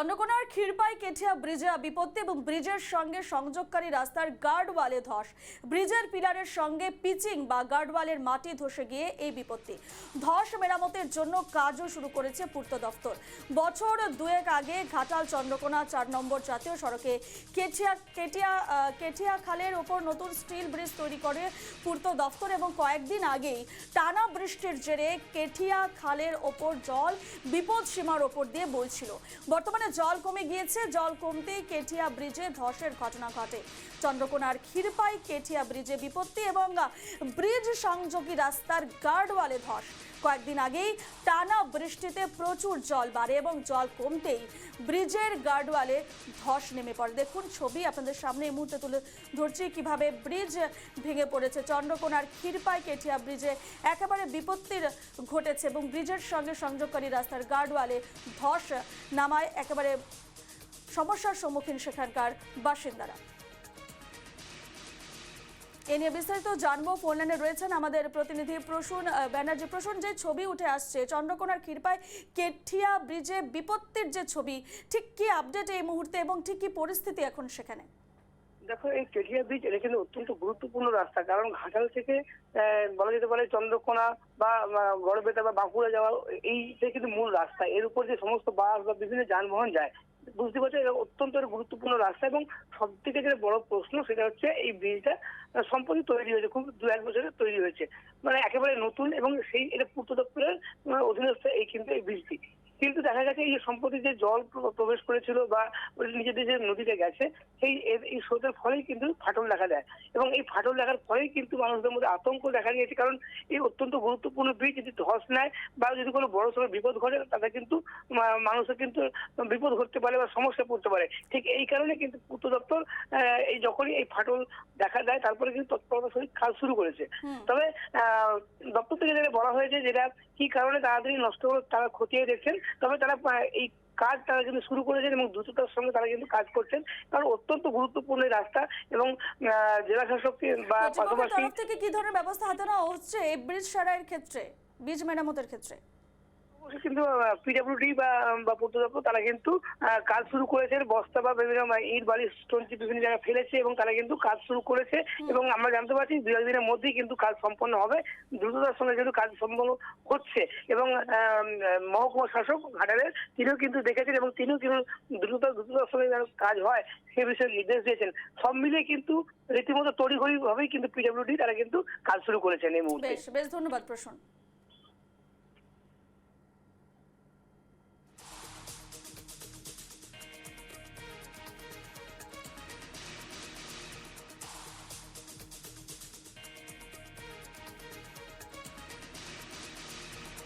চন্দ্রকোনার ক্ষীরপাই, কেঠিয়া ব্রিজে বিপত্তি এবং ব্রিজের সঙ্গে সংযোগকারী রাস্তার গার্ড ওয়ালে ধস। ব্রিজের পিলারের সঙ্গে পিচিং বা গার্ড ওয়ালের মাটি ধসে গিয়ে এই বিপত্তি। ধস মেরামতের জন্য কাজও শুরু করেছে পূর্ত দফতর। বছর দুয়েক আগে ঘাটাল চন্দ্রকোনা চার নম্বর জাতীয় সড়কে কেঠিয়া কেটিয়া কেঠিয়া খালের ওপর নতুন স্টিল ব্রিজ তৈরি করে পূর্ত দফতর এবং কয়েকদিন আগেই টানা বৃষ্টির জেরে কেঠিয়া খালের ওপর জল বিপদ সীমার ওপর দিয়ে বইছিল। বর্তমানে জল কমে গিয়েছে, জল কমতেই কেটিয়া ব্রিজে ধসের ঘটনা ঘটে। চন্দ্রকোনার ক্ষীরপাই কেটিয়া ব্রিজে বিপত্তি এবং ব্রিজ সংযোগী রাস্তার গার্ডওয়ালে ধস। কয়েকদিন আগেই টানা বৃষ্টিতে প্রচুর জল বাড়ে এবং জল কমতেই ব্রিজের গার্ডওয়ালে ধস নেমে পড়ে। দেখুন ছবি আপনাদের সামনে এই মুহূর্তে তুলে ধরছি কীভাবে ব্রিজ ভেঙে পড়েছে। চন্দ্রকোনার ক্ষীরপাই কেটিয়া ব্রিজে একেবারে বিপত্তির ঘটেছে এবং ব্রিজের সঙ্গে সংযোগকারী রাস্তার গার্ডওয়ালে ধস নামায় একেবারে সমস্যার সম্মুখীন সেখানকার বাসিন্দারা। এ নিয়ে বিস্তারিত জানব। ফোন লাইনে রয়েছেন আমাদের প্রতিনিধি প্রসূন ব্যানার্জি। প্রসূন, যে ছবি উঠে আসছে, চন্দ্রকোনার ক্ষীরপায় কেঠিয়া ব্রিজে বিপত্তির যে ছবি, ঠিক কি আপডেট এই মুহূর্তে এবং ঠিক কি পরিস্থিতি এখন সেখানে? দেখো, এই কেঠিয়া ব্রিজ এটা কিন্তু অত্যন্ত গুরুত্বপূর্ণ রাস্তা। কারণ ঘাটাল থেকে বলা যেতে পারে চন্দ্রকোনা বা গড়বেতা বা বাঁকুড়া যাওয়া এইটা কিন্তু মূল রাস্তা। এর উপর যে সমস্ত বাস বা বিভিন্ন যানবাহন যায়, বুঝতে পারছ, এটা অত্যন্ত গুরুত্বপূর্ণ রাস্তা এবং সব থেকে যেটা বড় প্রশ্ন সেটা হচ্ছে এই ব্রিজটা সম্প্রতি তৈরি হয়েছে, খুব দু এক বছরে তৈরি হয়েছে। মানে একেবারে নতুন এবং সেই, এটা পূর্ত দপ্তরের অধীনস্থ এই কিন্তু এই ব্রিজটি কিন্তু দেখা গেছে এই যে সম্প্রতি যে জল প্রবেশ করেছিল বা নিজেদের যে নদীতে গেছে সেই এই স্রোতের ফলেই কিন্তু ফাটল দেখা দেয়। এবং এই ফাটল দেখার ফলেই কিন্তু মানুষদের মধ্যে আতঙ্ক দেখা দিয়েছে কারণ এই অত্যন্ত গুরুত্বপূর্ণ ব্রিজ যদি ধস নেয় বা যদি কোনো বড় সড়ো বিপদ ঘটে তাতে কিন্তু মানুষের কিন্তু বিপদ ঘটতে পারে বা সমস্যা পড়তে পারে। ঠিক এই কারণে কিন্তু পূর্ত দপ্তর আহ, এই যখনই এই ফাটল দেখা দেয় তারপরে কিন্তু তৎপরতার সহিত কাজ শুরু করেছে। তবে আহ, দপ্তর থেকে যেটা বলা হয়েছে যেটা কি কারণে তাড়াতাড়ি নষ্ট হলো তারা খতিয়ে দেখছেন তবে তারা এই কাজ তারা কিন্তু শুরু করেছেন এবং দ্রুততার সঙ্গে তারা কিন্তু কাজ করছেন। কারণ অত্যন্ত গুরুত্বপূর্ণ রাস্তা এবং জেলা শাসক বা পাশাপাশি থেকে কি ধরনের ব্যবস্থা হাতে নেওয়া হচ্ছে এই ব্রিজ সারাইয়ের ক্ষেত্রে বীজ মেরামতের ক্ষেত্রে? কিন্তু পিডব্লিউডি বা পূর্ত দপ্তর তারা কিন্তু কাজ শুরু করেছেন বস্তা বা বিভিন্ন ইট বালি স্টোন বিভিন্ন জায়গায় ফেলেছে এবং তারা কিন্তু কাজ শুরু করেছে। এবং আমরা জানতে পারছি দু একদিনের মধ্যেই কিন্তু কাজ সম্পন্ন হবে। দ্রুততার সঙ্গে যেহেতু কাজ সম্পন্ন হচ্ছে এবং মহকুমা শাসক ঘাটালের তিনিও কিন্তু দেখেছেন এবং তিনিও কিন্তু দ্রুত দ্রুততার সঙ্গে যেন কাজ হয় সে বিষয়ে নির্দেশ দিয়েছেন। সব মিলিয়ে কিন্তু রীতিমতো তড়িঘড়ি ভাবেই কিন্তু পিডব্লিউডি তারা কিন্তু কাজ শুরু করেছেন এই মুহূর্তে। বেশ বেশ ধন্যবাদ প্রসূন